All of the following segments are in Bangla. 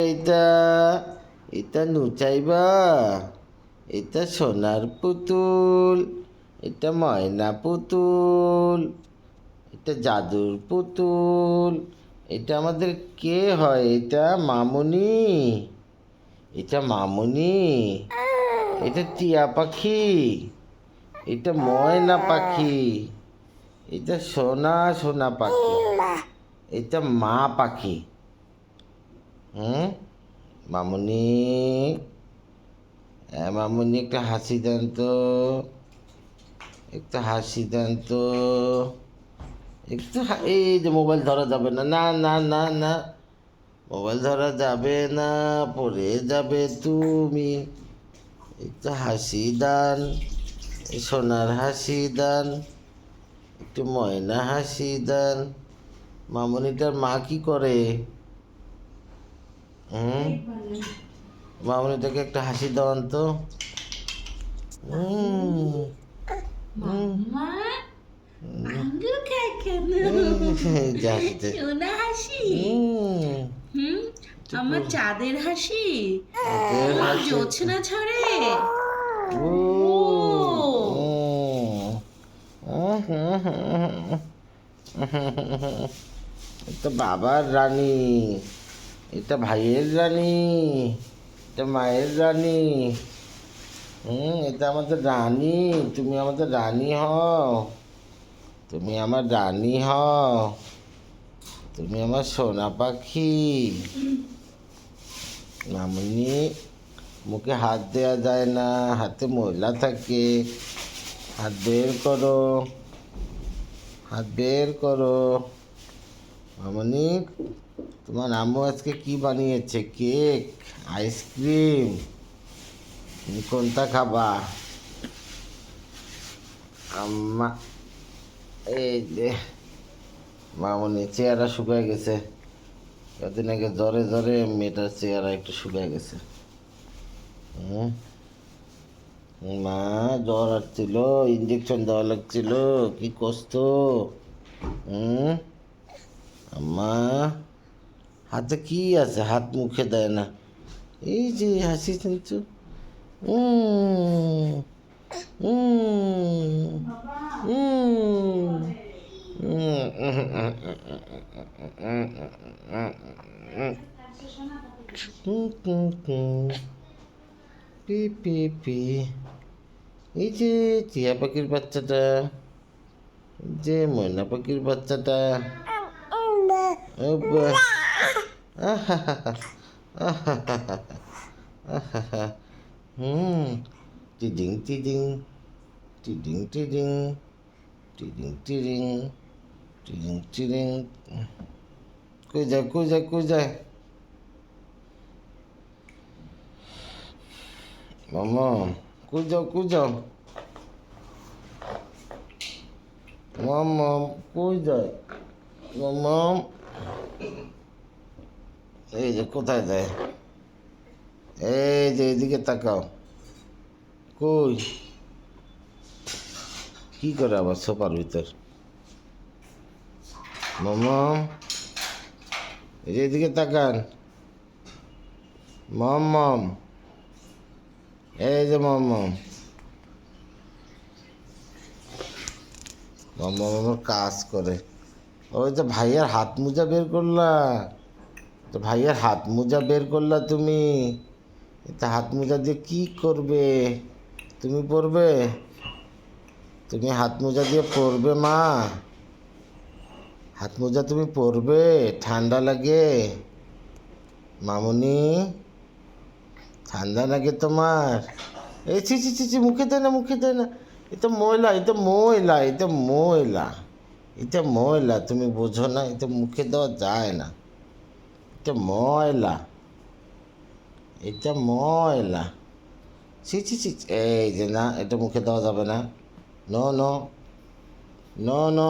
এটা এটা নুচাইবা এটা সোনার পুতুল এটা ময়না পুতুল এটা জাদুর পুতুল এটা আমাদের কে হয়? এটা মামুনি এটা মামুনি এটা টিয়া পাখি এটা ময়না পাখি এটা সোনা সোনা পাখি এটা মা পাখি। হুম? মামুনি। মামুনি, একটা হাসি দেন তো। একটা হাসি দেন তো। একটু এই যে মোবাইল ধরা যাবে না। না না না না। মোবাইল ধরা যাবে না, পড়ে যাবে তুমি। একটু হাসি দান, সোনার হাসি দান, একটু ময়না হাসি দান। মামনিটার মা কি করে? হুম। মামনি থেকে একটা হাসি দেওয়ান তো আমার চাঁদের হাসি? জোছনা ছড়ে তো বাবার রানী। এটা ভাইয়ের রানী, এটা মায়ের রানী। হুম, এটা আমাদের রানী, তুমি আমাদের রানী হও। তুমি আমার রানী হও। তুমি আমার সোনা পাখি। মামুনি, মুখে হাত দেওয়া যায় না, হাতে ময়লা থাকে। হাত বের করো, হাত বের করো। মামনি তোমার আম্মু আজকে কি বানিয়েছে? কেক, আইসক্রিম কোনটা খাবা? আম্মা, এই যে মামনি চেহারা শুকায় গেছে। কদিন আগে জ্বরে জ্বরে মেয়েটার চেহারা একটু শুকায় গেছে। হুম? মা, জ্বর আসছিল ইঞ্জেকশন দেওয়া লাগছিল, কি কষ্ট? হুম? আম্মা হাতে কি আছে হাত মুখে দেয় না এই যে হাসি কিন্তু। পি পি পি এই যে টিয়া পাখির বাচ্চাটা যে ময়না পাখির বাচ্চাটা Hmm. Ti ding ti ding. Ti ding ti ding. Ti ding ti ding. Ti ding ti ding. Cô dạy, cô dạy, cô dạy. Mama, cô dạy, cô dạy. Mama, cô dạy. Mama. এই যে কোথায় দেয় এই যে এদিকে তাকাও। কই? কি করে আবার সোফার ভিতর? মামা? এই যে এদিকে তাকান। মম মম এই যে মম মম মম কাজ করে। ওই যে ভাইয়ার হাত মোজা বের করলা। তো ভাইয়ার হাত মোজা বের করলা তুমি। এটা হাত মোজা দিয়ে কি করবে? তুমি পরবে? তুমি হাত মোজা দিয়ে পরবে মা। হাত মোজা তুমি পরবে, ঠান্ডা লাগে। মামুনি, ঠান্ডা লাগে তোমার। এই ছি ছি ছি ছি, মুখে দেয় না, মুখে দেয় না। এটা ময়লা এটা ময়লা এটা ময়লা। এটা ময়লা, তুমি বোঝো না এটা মুখে দেওয়া যায় না। এটা ময়লা এটা ময়লা ছি ছি ছি এই যে না এটা মুখে দেওয়া যাবে না ন ন ন ন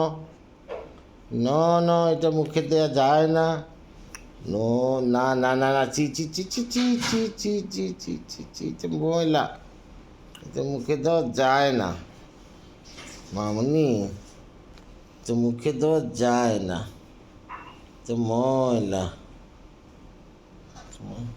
নো নো এটা মুখে দেওয়া যায় না নো না না না না চি চি চি চি চি চি চি চি চি চি চি এটা ময়লা এটা মুখে দেওয়া যায় না মামনি তো মুখে দেওয়া যায় না তো ময়লা One.